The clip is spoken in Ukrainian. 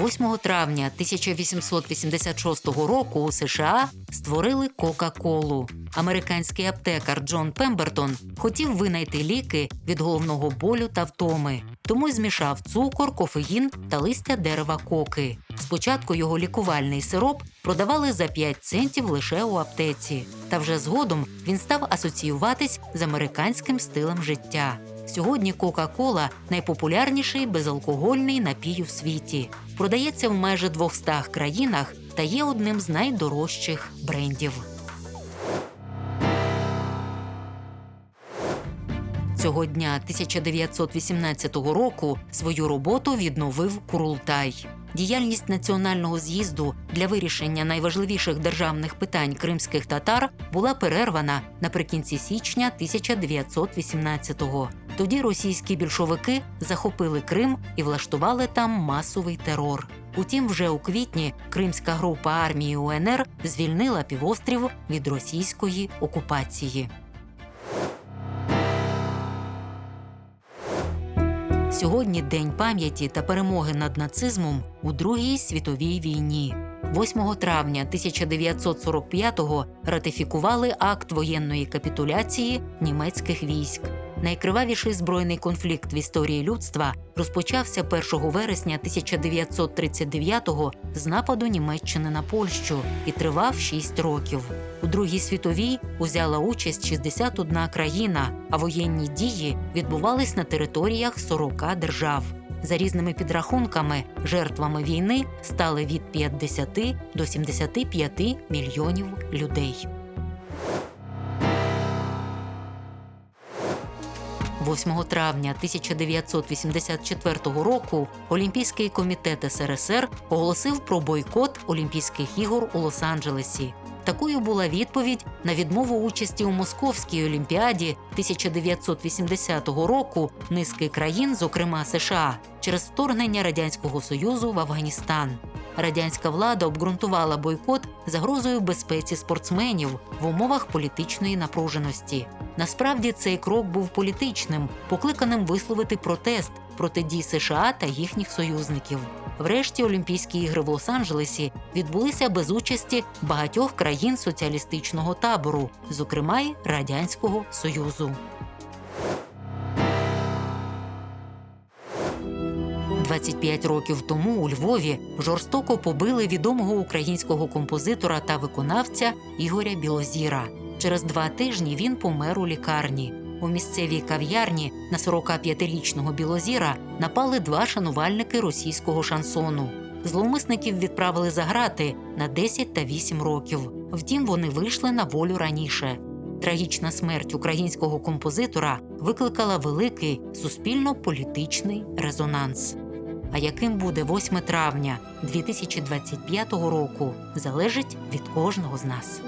8 травня 1886 року у США створили Кока-Колу. Американський аптекар Джон Пембертон хотів винайти ліки від головного болю та втоми, тому змішав цукор, кофеїн та листя дерева коки. Спочатку його лікувальний сироп продавали за 5 центів лише у аптеці. Та вже згодом він став асоціюватись з американським стилем життя. Сьогодні Кока-Кола найпопулярніший безалкогольний напій у світі. Продається в майже 200 країнах та є одним з найдорожчих брендів. Цього дня 1918 року свою роботу відновив Курултай. Діяльність національного з'їзду для вирішення найважливіших державних питань кримських татар була перервана наприкінці січня 1918-го. Тоді російські більшовики захопили Крим і влаштували там масовий терор. Утім, вже у квітні кримська група армії УНР звільнила півострів від російської окупації. Сьогодні День пам'яті та перемоги над нацизмом у Другій світовій війні. 8 травня 1945-го ратифікували акт воєнної капітуляції німецьких військ. Найкривавіший збройний конфлікт в історії людства розпочався 1 вересня 1939-го з нападу Німеччини на Польщу і тривав 6 років. У Другій світовій узяла участь 61 країна, а воєнні дії відбувались на територіях 40 держав. За різними підрахунками, жертвами війни стали від 50 до 75 мільйонів людей. 8 травня 1984 року Олімпійський комітет СРСР оголосив про бойкот Олімпійських ігор у Лос-Анджелесі. Такою була відповідь на відмову участі у Московській олімпіаді 1980 року низки країн, зокрема США, через вторгнення радянського союзу в Афганістан. Радянська влада обґрунтувала бойкот загрозою безпеці спортсменів в умовах політичної напруженості. Насправді цей крок був політичним, покликаним висловити протест проти дій США та їхніх союзників. Врешті Олімпійські ігри в Лос-Анджелесі відбулися без участі багатьох країн соціалістичного табору, зокрема й Радянського Союзу. 25 років тому у Львові жорстоко побили відомого українського композитора та виконавця Ігоря Білозіра. Через два тижні він помер у лікарні. У місцевій кав'ярні на 45-річного Білозіра напали два шанувальники російського шансону. Зловмисників відправили за грати на 10 та 8 років. Втім, вони вийшли на волю раніше. Трагічна смерть українського композитора викликала великий суспільно-політичний резонанс. А яким буде 8 травня 2025 року, залежить від кожного з нас.